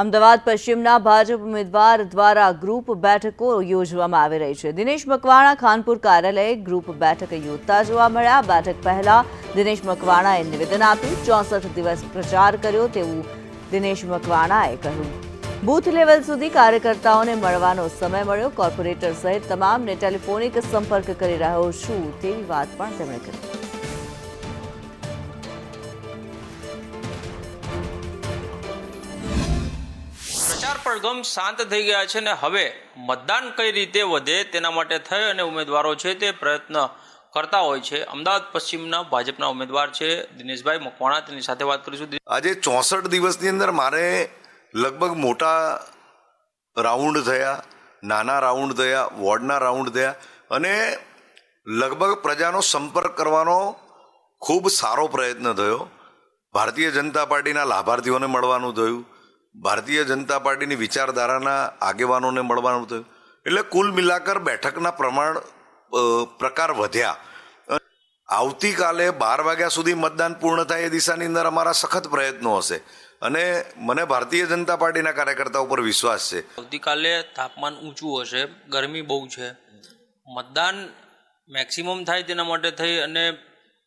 અમદાવાદ પશ્ચિમના ભાજપ ઉમેદવાર દ્વારા ગ્રુપ બેઠકો યોજવામાં આવી રહી છે. દિનેશ મકવાણા ખાનપુર કાર્યાલયે ગ્રુપ બેઠક યોજતા જોવા મળ્યા. બેઠક પહેલા દિનેશ મકવાણાએ નિવેદન આપ્યું. ચોસઠ દિવસ પ્રચાર કર્યો તેવું દિનેશ મકવાણાએ કહ્યું. બૂથ લેવલ સુધી કાર્યકર્તાઓને મળવાનો સમય મળ્યો. કોર્પોરેટર સહિત તમામને ટેલિફોનિક સંપર્ક કરી રહ્યો છું તેવી વાત પણ તેમણે કરી. પડઘમ શાંત થઈ ગયા છે ને હવે મતદાન કઈ રીતે વધે તેના માટે થઈ અને ઉમેદવારો છે તે પ્રયત્ન કરતા હોય છે. અમદાવાદ પશ્ચિમના ભાજપના ઉમેદવાર છે દિનેશભાઈ મકવાણા. તેની સાથે વાત કરીશું. આજે ચોસઠ દિવસની અંદર મારે લગભગ મોટા રાઉન્ડ થયા, નાના રાઉન્ડ થયા, વોર્ડના રાઉન્ડ થયા અને લગભગ પ્રજાનો સંપર્ક કરવાનો ખૂબ સારો પ્રયત્ન થયો. ભારતીય જનતા પાર્ટીના લાભાર્થીઓને મળવાનું થયું. ભારતીય જનતા પાર્ટીની વિચારધારાના આગેવાનોને મળવાનું થયું. એટલે કુલ મિલાકર બેઠકના પ્રમાણ પ્રકાર વધ્યા. આવતીકાલે બાર વાગ્યા સુધી મતદાન પૂર્ણ થાય એ દિશાની અંદર અમારા સખત પ્રયત્નો હશે. અને મને ભારતીય જનતા પાર્ટીના કાર્યકર્તાઓ પર વિશ્વાસ છે. આવતીકાલે તાપમાન ઊંચું હશે, ગરમી બહુ છે. મતદાન મેક્સિમમ થાય તેના માટે થઈ અને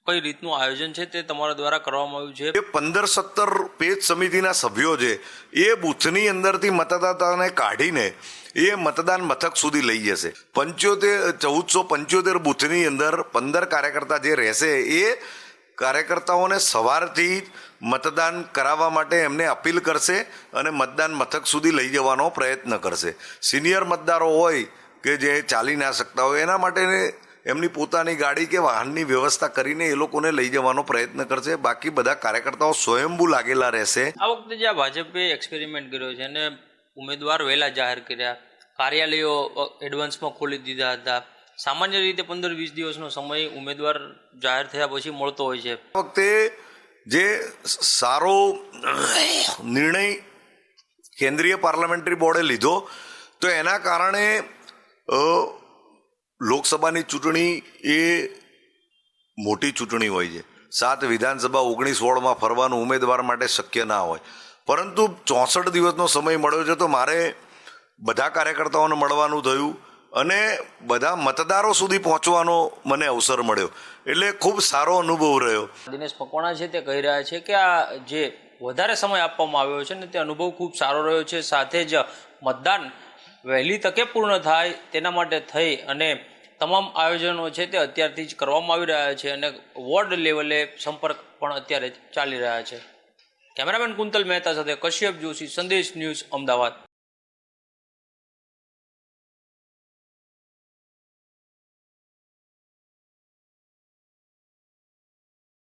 કઈ રીતનું આયોજન છે તે તમારા દ્વારા કરવામાં આવ્યું છે? એ પંદર સત્તર પેજ સમિતિના સભ્યો છે. એ બૂથની અંદરથી મતદાતાને કાઢીને એ મતદાન મથક સુધી લઈ જશે. પંચોતેર, ચૌદસો પંચોતેર બૂથની અંદર પંદર કાર્યકર્તા જે રહેશે, એ કાર્યકર્તાઓને સવારથી મતદાન કરાવવા માટે એમને અપીલ કરશે અને મતદાન મથક સુધી લઈ જવાનો પ્રયત્ન કરશે. સિનિયર મતદારો હોય કે જે ચાલી ના શકતા હોય, એના માટે એમની પોતાની ગાડી કે વાહનની વ્યવસ્થા કરીને એ લોકોને લઈ જવાનો પ્રયત્ન કરશે. બાકી બધા કાર્યકર્તાઓ સ્વયંભૂ લાગેલા રહેશે. આ વખતે જે ભાજપે એક્સપેરિમેન્ટ કર્યો છે અને ઉમેદવાર વહેલા જાહેર કર્યા. કાર્યાલયો એડવાન્સમાં ખોલી દીધા હતા. સામાન્ય રીતે પંદર વીસ દિવસનો સમય ઉમેદવાર જાહેર થયા પછી મળતો હોય છે. આ વખતે જે સારો નિર્ણય કેન્દ્રીય પાર્લામેન્ટરી બોર્ડે લીધો તો એના કારણે લોકસભાની ચૂંટણી એ મોટી ચૂંટણી હોય છે. સાત વિધાનસભા ઓગણીસ વોર્ડમાં ફરવાનું ઉમેદવાર માટે શક્ય ના હોય. પરંતુ ચોસઠ દિવસનો સમય મળ્યો છે તો મારે બધા કાર્યકર્તાઓને મળવાનું થયું અને બધા મતદારો સુધી પહોંચવાનો મને અવસર મળ્યો. એટલે ખૂબ સારો અનુભવ રહ્યો. દિનેશ મકવાણા છે તે કહી રહ્યા છે કે આ જે વધારે સમય આપવામાં આવ્યો છે ને તે અનુભવ ખૂબ સારો રહ્યો છે. સાથે જ મતદાન વહેલી તકે પૂર્ણ થાય તેના માટે થઈ અને તમામ આયોજનો છે તે અત્યારથી જ કરવામાં આવી રહ્યા છે અને વોર્ડ લેવલે સંપર્ક પણ અત્યારે ચાલી રહ્યા છે. કેમેરામેન કુંતલ મહેતા સાથે કશ્યપ જોશી, સંદેશ ન્યૂઝ અમદાવાદ.